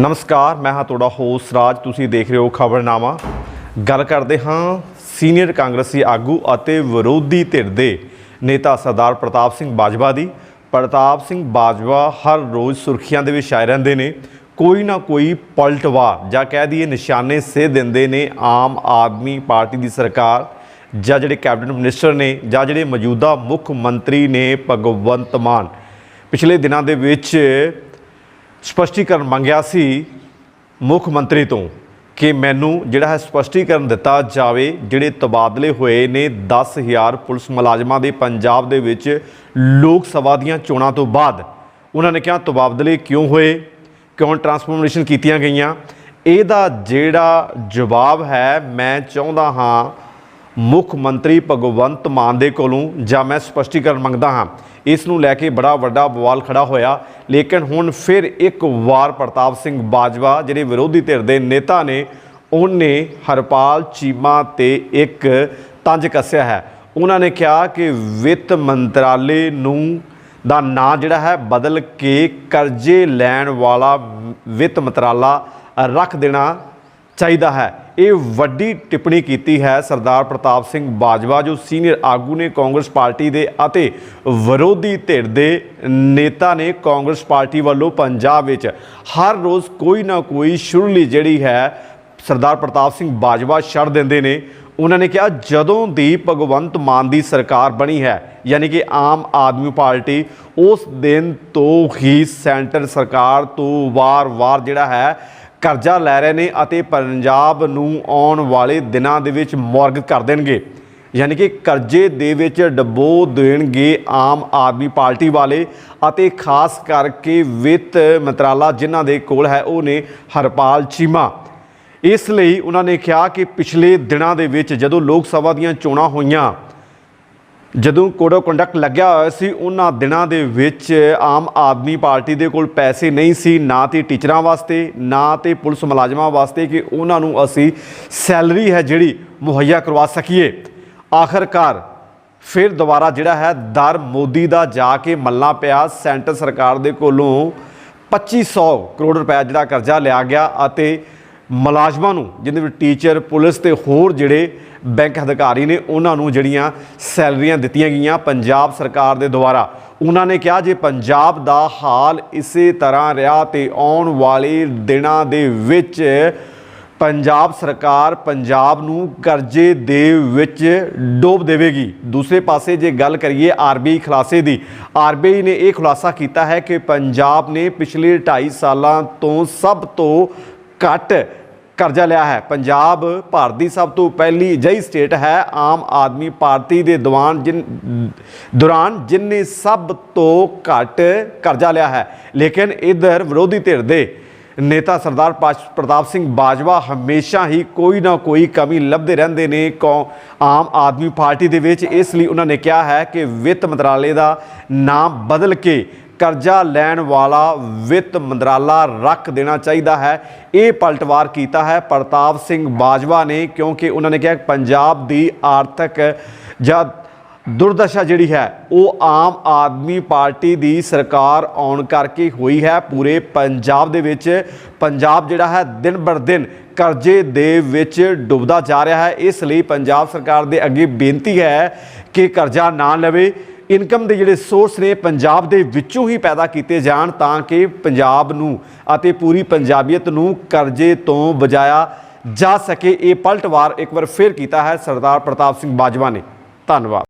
ਨਮਸਕਾਰ, ਮੈਂ ਹਾਂ ਤੁਹਾਡਾ ਹੋਸ ਰਾਜ। ਤੁਸੀਂ ਦੇਖ ਰਹੇ ਹੋ ਖਬਰਨਾਮਾ। ਗੱਲ ਕਰਦੇ ਹਾਂ ਸੀਨੀਅਰ ਕਾਂਗਰਸੀ ਆਗੂ ਅਤੇ ਵਿਰੋਧੀ ਧਿਰ ਦੇ ਨੇਤਾ ਸਰਦਾਰ ਪ੍ਰਤਾਪ ਸਿੰਘ ਬਾਜਵਾ ਦੀ। ਪ੍ਰਤਾਪ ਸਿੰਘ ਬਾਜਵਾ ਹਰ ਰੋਜ਼ ਸੁਰਖੀਆਂ ਦੇ ਵਿੱਚ ਛਾਏ ਰਹਿੰਦੇ ਨੇ। ਕੋਈ ਨਾ ਕੋਈ ਪਲਟਵਾ ਜਾਂ ਕਹਿ ਦਈਏ ਨਿਸ਼ਾਨੇ ਸੇ ਦਿੰਦੇ ਨੇ ਆਮ ਆਦਮੀ ਪਾਰਟੀ ਦੀ ਸਰਕਾਰ ਜਾਂ ਜਿਹੜੇ ਕੈਬਨਿਟ ਮਿਨਿਸਟਰ ਨੇ ਜਾਂ ਜਿਹੜੇ ਮੌਜੂਦਾ ਮੁੱਖ ਮੰਤਰੀ ਨੇ ਭਗਵੰਤ ਮਾਨ। ਪਿਛਲੇ ਦਿਨਾਂ ਦੇ ਵਿੱਚ ਸਪਸ਼ਟੀਕਰਨ ਮੰਗਿਆ ਸੀ ਮੁੱਖ ਮੰਤਰੀ ਤੋਂ ਕਿ ਮੈਨੂੰ ਜਿਹੜਾ ਹੈ ਸਪਸ਼ਟੀਕਰਨ ਦਿੱਤਾ ਜਾਵੇ, ਜਿਹੜੇ ਤਬਾਦਲੇ ਹੋਏ ਨੇ 10000 ਪੁਲਿਸ ਮੁਲਾਜ਼ਮਾਂ ਦੇ ਪੰਜਾਬ ਦੇ ਵਿੱਚ ਲੋਕ ਸਭਾ ਦੀਆਂ ਚੋਣਾਂ ਤੋਂ ਬਾਅਦ। ਉਹਨਾਂ ਨੇ ਕਿਹਾ, ਤਬਾਦਲੇ ਕਿਉਂ ਹੋਏ? ਕਿਉਂ ਟਰਾਂਸਫਰਮੇਸ਼ਨ ਕੀਤੀਆਂ ਗਈਆਂ? ਇਹਦਾ ਜਿਹੜਾ ਜਵਾਬ ਹੈ, ਮੈਂ ਚਾਹੁੰਦਾ ਹਾਂ ਮੁੱਖ ਮੰਤਰੀ ਭਗਵੰਤ ਮਾਨ ਦੇ ਕੋਲੋਂ ਜਾਂ ਮੈਂ ਸਪਸ਼ਟੀਕਰਨ ਮੰਗਦਾ ਹਾਂ, ਇਸ ਨੂੰ ਲੈ ਕੇ ਬੜਾ ਵੱਡਾ ਬਵਾਲ ਖੜਾ ਹੋਇਆ। ਲੇਕਿਨ ਹੁਣ ਫਿਰ ਇੱਕ ਵਾਰ ਪ੍ਰਤਾਪ ਸਿੰਘ ਬਾਜਵਾ ਜਿਹੜੇ ਵਿਰੋਧੀ ਧਿਰ ਦੇ ਨੇਤਾ ਨੇ, ਉਹਨੇ ਹਰਪਾਲ ਚੀਮਾ ਤੇ ਇੱਕ ਤੰਜ ਕੱਸਿਆ ਹੈ। ਉਹਨਾਂ ਨੇ ਕਿਹਾ ਕਿ ਵਿੱਤ ਮੰਤਰਾਲੇ ਨੂੰ ਦਾ ਨਾਂ ਜਿਹੜਾ ਹੈ ਬਦਲ ਕੇ ਕਰਜ਼ੇ ਲੈਣ ਵਾਲਾ ਵਿੱਤ ਮੰਤਰਾਲਾ ਰੱਖ ਦੇਣਾ ਚਾਹੀਦਾ ਹੈ। ਇਹ ਵੱਡੀ ਟਿੱਪਣੀ ਕੀਤੀ ਹੈ ਸਰਦਾਰ ਪ੍ਰਤਾਪ ਸਿੰਘ ਬਾਜਵਾ, ਜੋ ਸੀਨੀਅਰ ਆਗੂ ਨੇ ਕਾਂਗਰਸ ਪਾਰਟੀ ਦੇ ਅਤੇ ਵਿਰੋਧੀ ਧਿਰ ਦੇ ਨੇਤਾ ਨੇ ਕਾਂਗਰਸ ਪਾਰਟੀ ਵੱਲੋਂ ਪੰਜਾਬ ਵਿੱਚ ਹਰ ਰੋਜ਼ ਕੋਈ ਨਾ ਕੋਈ ਸ਼ੁਰਲੀ ਜਿਹੜੀ ਹੈ ਸਰਦਾਰ ਪ੍ਰਤਾਪ ਸਿੰਘ ਬਾਜਵਾ ਛੱਡ ਦਿੰਦੇ ਨੇ। ਉਹਨਾਂ ਨੇ ਕਿਹਾ, ਜਦੋਂ ਦੀ ਭਗਵੰਤ ਮਾਨ ਦੀ ਸਰਕਾਰ ਬਣੀ ਹੈ, ਯਾਨੀ ਕਿ ਆਮ ਆਦਮੀ ਪਾਰਟੀ, ਉਸ ਦਿਨ ਤੋਂ ਹੀ ਸੈਂਟਰ ਸਰਕਾਰ ਤੋਂ ਵਾਰ-ਵਾਰ ਜਿਹੜਾ ਹੈ ਕਰਜ਼ਾ ਲੈ ਰਹੇ ਨੇ ਅਤੇ ਪੰਜਾਬ ਨੂੰ ਆਉਣ ਵਾਲੇ ਦਿਨਾਂ ਦੇ ਵਿੱਚ ਮੌਰਗ ਕਰ ਦੇਣਗੇ। ਯਾਨੀ ਕਿ ਕਰਜ਼ੇ ਦੇ ਵਿੱਚ ਡਬੋ ਦੇਣਗੇ ਆਮ ਆਦਮੀ ਪਾਰਟੀ ਵਾਲੇ ਅਤੇ ਖਾਸ ਕਰਕੇ ਵਿੱਤ ਮੰਤਰਾਲਾ ਜਿਨ੍ਹਾਂ ਦੇ ਕੋਲ ਹੈ, ਉਹ ਨੇ ਹਰਪਾਲ ਚੀਮਾ। ਇਸ ਲਈ ਉਹਨਾਂ ਨੇ ਕਿਹਾ ਕਿ ਪਿਛਲੇ ਦਿਨਾਂ ਦੇ ਵਿੱਚ ਜਦੋਂ ਲੋਕ ਸਭਾ ਦੀਆਂ ਚੋਣਾਂ ਹੋਈਆਂ ਜਦੋਂ ਕੋਡ ਆਫ ਕੰਡਕਟ ਲੱਗਿਆ ਹੋਇਆ ਸੀ, ਉਹਨਾਂ ਦਿਨਾਂ ਦੇ ਵਿੱਚ ਆਮ ਆਦਮੀ ਪਾਰਟੀ ਦੇ ਕੋਲ ਪੈਸੇ ਨਹੀਂ ਸੀ, ਨਾ ਤੇ ਟੀਚਰਾਂ ਵਾਸਤੇ, ਨਾ ਤੇ ਪੁਲਿਸ ਮੁਲਾਜ਼ਮਾਂ ਵਾਸਤੇ ਕਿ ਉਹਨਾਂ ਨੂੰ ਅਸੀਂ ਸੈਲਰੀ ਹੈ ਜਿਹੜੀ ਮੁਹੱਈਆ ਕਰਵਾ ਸਕੀਏ। ਆਖਰਕਾਰ ਫਿਰ ਦੁਬਾਰਾ ਜਿਹੜਾ ਹੈ, ਦਰ ਮੋਦੀ ਦਾ ਜਾ ਕੇ ਮੱਲਾ ਪਿਆ। ਸੈਂਟਰ ਸਰਕਾਰ ਦੇ ਕੋਲੋਂ 2500 ਕਰੋੜ ਰੁਪਏ ਜਿਹੜਾ ਕਰਜ਼ਾ ਲਿਆ ਗਿਆ ਅਤੇ ਮੁਲਾਜ਼ਮਾਂ ਨੂੰ ਜਿਹਦੇ ਵਿੱਚ ਟੀਚਰ, ਪੁਲਿਸ ਤੇ ਹੋਰ ਜਿਹੜੇ ਬੈਂਕ ਅਧਿਕਾਰੀ ਨੇ, ਉਹਨਾਂ ਨੂੰ ਜਿਹੜੀਆਂ ਸੈਲਰੀਆਂ ਦਿੱਤੀਆਂ ਗਈਆਂ ਪੰਜਾਬ ਸਰਕਾਰ ਦੇ ਦੁਆਰਾ, ਉਹਨਾਂ ਨੇ ਕਿਹਾ ਜੇ ਪੰਜਾਬ ਦਾ ਹਾਲ ਇਸੇ ਤਰ੍ਹਾਂ ਰਿਹਾ ਤੇ ਆਉਣ ਵਾਲੇ ਦਿਨਾਂ ਦੇ ਵਿੱਚ ਪੰਜਾਬ ਸਰਕਾਰ ਪੰਜਾਬ ਨੂੰ ਕਰਜ਼ੇ ਦੇ ਵਿੱਚ ਡੋਬ ਦੇਵੇਗੀ। ਦੂਸਰੇ ਪਾਸੇ ਜੇ ਗੱਲ ਕਰੀਏ ਆਰਬੀਆਈ ਖੁਲਾਸੇ ਦੀ ਆਰਬੀਆਈ ਨੇ ਇਹ ਖੁਲਾਸਾ ਕੀਤਾ ਹੈ ਕਿ ਪੰਜਾਬ ਨੇ ਪਿਛਲੇ 2.5 ਸਾਲਾਂ ਤੋਂ ਸਭ ਤੋਂ ਘੱਟ ਕਰਜ਼ਾ ਲਿਆ ਹੈ। ਪੰਜਾਬ ਭਾਰਤ ਦੀ ਸਭ ਤੋਂ ਪਹਿਲੀ ਅਜਿਹੀ ਸਟੇਟ ਹੈ, ਆਮ ਆਦਮੀ ਪਾਰਟੀ ਦੇ ਦੀਵਾਨ ਜਿਨ, ਦੌਰਾਨ ਜਿਨਨੇ ਸਭ ਤੋਂ ਘੱਟ ਕਰਜ਼ਾ ਲਿਆ ਹੈ। ਲੇਕਿਨ ਇਧਰ ਵਿਰੋਧੀ ਧਿਰ ਦੇ ਨੇਤਾ ਸਰਦਾਰ ਪਾਸ਼- ਪ੍ਰਤਾਪ ਸਿੰਘ ਬਾਜਵਾ ਹਮੇਸ਼ਾ ਹੀ ਕੋਈ ਨਾ ਕੋਈ ਕਮੀ ਲੱਭਦੇ ਰਹਿੰਦੇ ਨੇ। ਕੌ- ਆਮ ਆਦਮੀ ਪਾਰਟੀ ਦੇ ਵਿੱਚ ਇਸ ਲਈ ਉਹਨਾਂ ਨੇ ਕਿਹਾ ਹੈ ਕਿ ਵਿੱਤ ਮੰਤਰਾਲੇ ਦਾ ਨਾਮ ਬਦਲ ਕੇ ਕਰਜ਼ਾ ਲੈਣ ਵਾਲਾ ਵਿੱਤ ਮੰਤਰਾਲਾ ਰੱਖ ਦੇਣਾ ਚਾਹੀਦਾ ਹੈ। ਇਹ ਪਲਟਵਾਰ ਕੀਤਾ ਹੈ ਪ੍ਰਤਾਪ ਸਿੰਘ ਬਾਜਵਾ ਨੇ, ਕਿਉਂਕਿ ਉਹਨਾਂ ਨੇ ਕਿਹਾ ਪੰਜਾਬ ਦੀ ਆਰਥਿਕ ਜਾਂ ਦੁਰਦਸ਼ਾ ਜਿਹੜੀ ਹੈ, ਉਹ ਆਮ ਆਦਮੀ ਪਾਰਟੀ ਦੀ ਸਰਕਾਰ ਆਉਣ ਕਰਕੇ ਹੋਈ ਹੈ। ਪੂਰੇ ਪੰਜਾਬ ਦੇ ਵਿੱਚ ਪੰਜਾਬ ਜਿਹੜਾ ਹੈ, ਦਿਨ ਬਰ ਦਿਨ ਕਰਜ਼ੇ ਦੇ ਵਿੱਚ ਡੁੱਬਦਾ ਜਾ ਰਿਹਾ ਹੈ। ਇਸ ਲਈ ਪੰਜਾਬ ਸਰਕਾਰ ਦੇ ਅੱਗੇ ਬੇਨਤੀ ਹੈ ਕਿ ਕਰਜ਼ਾ ਨਾ ਲਵੇ। ਇਨਕਮ ਦੇ ਜਿਹੜੇ ਸੋਰਸ ਨੇ ਪੰਜਾਬ ਦੇ ਵਿੱਚੋਂ ਹੀ ਪੈਦਾ ਕੀਤੇ ਜਾਣ ਤਾਂ ਕਿ ਪੰਜਾਬ ਨੂੰ ਅਤੇ ਪੂਰੀ ਪੰਜਾਬੀਅਤ ਨੂੰ ਕਰਜ਼ੇ ਤੋਂ ਬਚਾਇਆ ਜਾ ਸਕੇ। ਇਹ ਪਲਟਵਾਰ ਇੱਕ ਵਾਰ ਫਿਰ ਕੀਤਾ ਹੈ ਸਰਦਾਰ ਪ੍ਰਤਾਪ ਸਿੰਘ ਬਾਜਵਾ ਨੇ। ਧੰਨਵਾਦ।